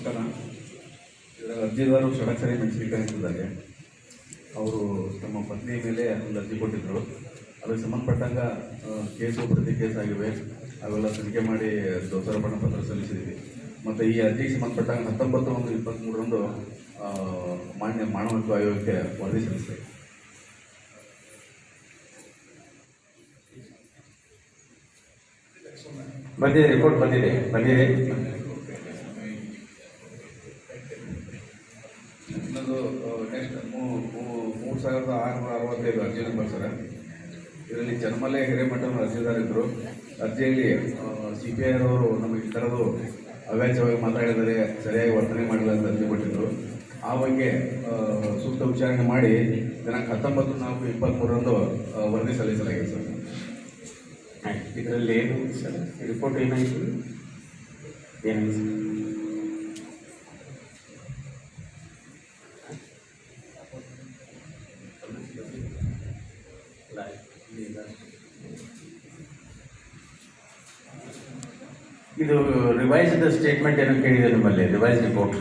ನಮಸ್ಕಾರ. ಅರ್ಜಿದಾರರು ಷಡಕ್ಷರಿ ಮೆಣಸಿನಕಾಯಿ ಅಂತಿದ್ದಾರೆ. ಅವರು ತಮ್ಮ ಪತ್ನಿ ಮೇಲೆ ಒಂದು ಅರ್ಜಿ ಕೊಟ್ಟಿದ್ದರು ಅದಕ್ಕೆ ಸಂಬಂಧಪಟ್ಟಂಗ ಕೇಸು ಪ್ರತಿ ಕೇಸ್ ಆಗಿವೆ ಅವೆಲ್ಲ ತನಿಖೆ ಮಾಡಿ ದೋಷಾರೋಪಣಾ ಪತ್ರ ಸಲ್ಲಿಸಿದ್ದೀವಿ. ಮತ್ತು ಈ ಅರ್ಜಿಗೆ ಸಂಬಂಧಪಟ್ಟಂಗೆ ಹತ್ತೊಂಬತ್ತು ಒಂದು ಇಪ್ಪತ್ತ್ಮೂರರಂದು ಮಾನ್ಯ ಮಾನವ ಹಕ್ಕು ಆಯೋಗಕ್ಕೆ ವರದಿ ಸಲ್ಲಿಸಿದೆ. ಬಂದಿದೆ ರಿಪೋರ್ಟ್ ಬಂದಿದೆ. ಬಂದಿದೆ. ಇನ್ನೊಂದು ನೆಕ್ಸ್ಟ್ ಮೂರು ಸಾವಿರದ ಆರುನೂರ ಅರವತ್ತೈದು ಅರ್ಜಿ ನಂಬರ್ ಸರ್ ಇದರಲ್ಲಿ ಜನ್ಮಲೆ ಹಿರೇಮಠನ ಅರ್ಜಿದಾರಿದ್ದರು ಅರ್ಜಿಯಲ್ಲಿ ಸಿ ಪಿ ಐ ಅವರು ನಮಗೆ ಈ ಥರದ್ದು ಅವ್ಯಾಜ್ಯವಾಗಿ ಮಾತಾಡಿದರೆ ಸರಿಯಾಗಿ ವರ್ತನೆ ಮಾಡಿಲ್ಲ ಅಂತ ಅರ್ಜಿ ಕೊಟ್ಟಿದ್ದರು ಆ ಬಗ್ಗೆ ಸೂಕ್ತ ವಿಚಾರಣೆ ಮಾಡಿ ದಿನಾಂಕ ಹತ್ತೊಂಬತ್ತು ನಾಲ್ಕು ಇಪ್ಪತ್ತ್ಮೂರರಂದು ವರದಿ ಸಲ್ಲಿಸಲಾಗಿದೆ ಸರ್. ಇದರಲ್ಲಿ ಏನು ಸರ್? ರಿಪೋರ್ಟ್ ಏನಾಯಿತು? ಏನಾಯ್ತು ಸರ್ ಇದು ರಿವೈಸ್ಡ್ ಸ್ಟೇಟ್ಮೆಂಟ್ ಏನೋ ಕೇಳಿದೆ ನಿಮ್ಮಲ್ಲಿ? Revise report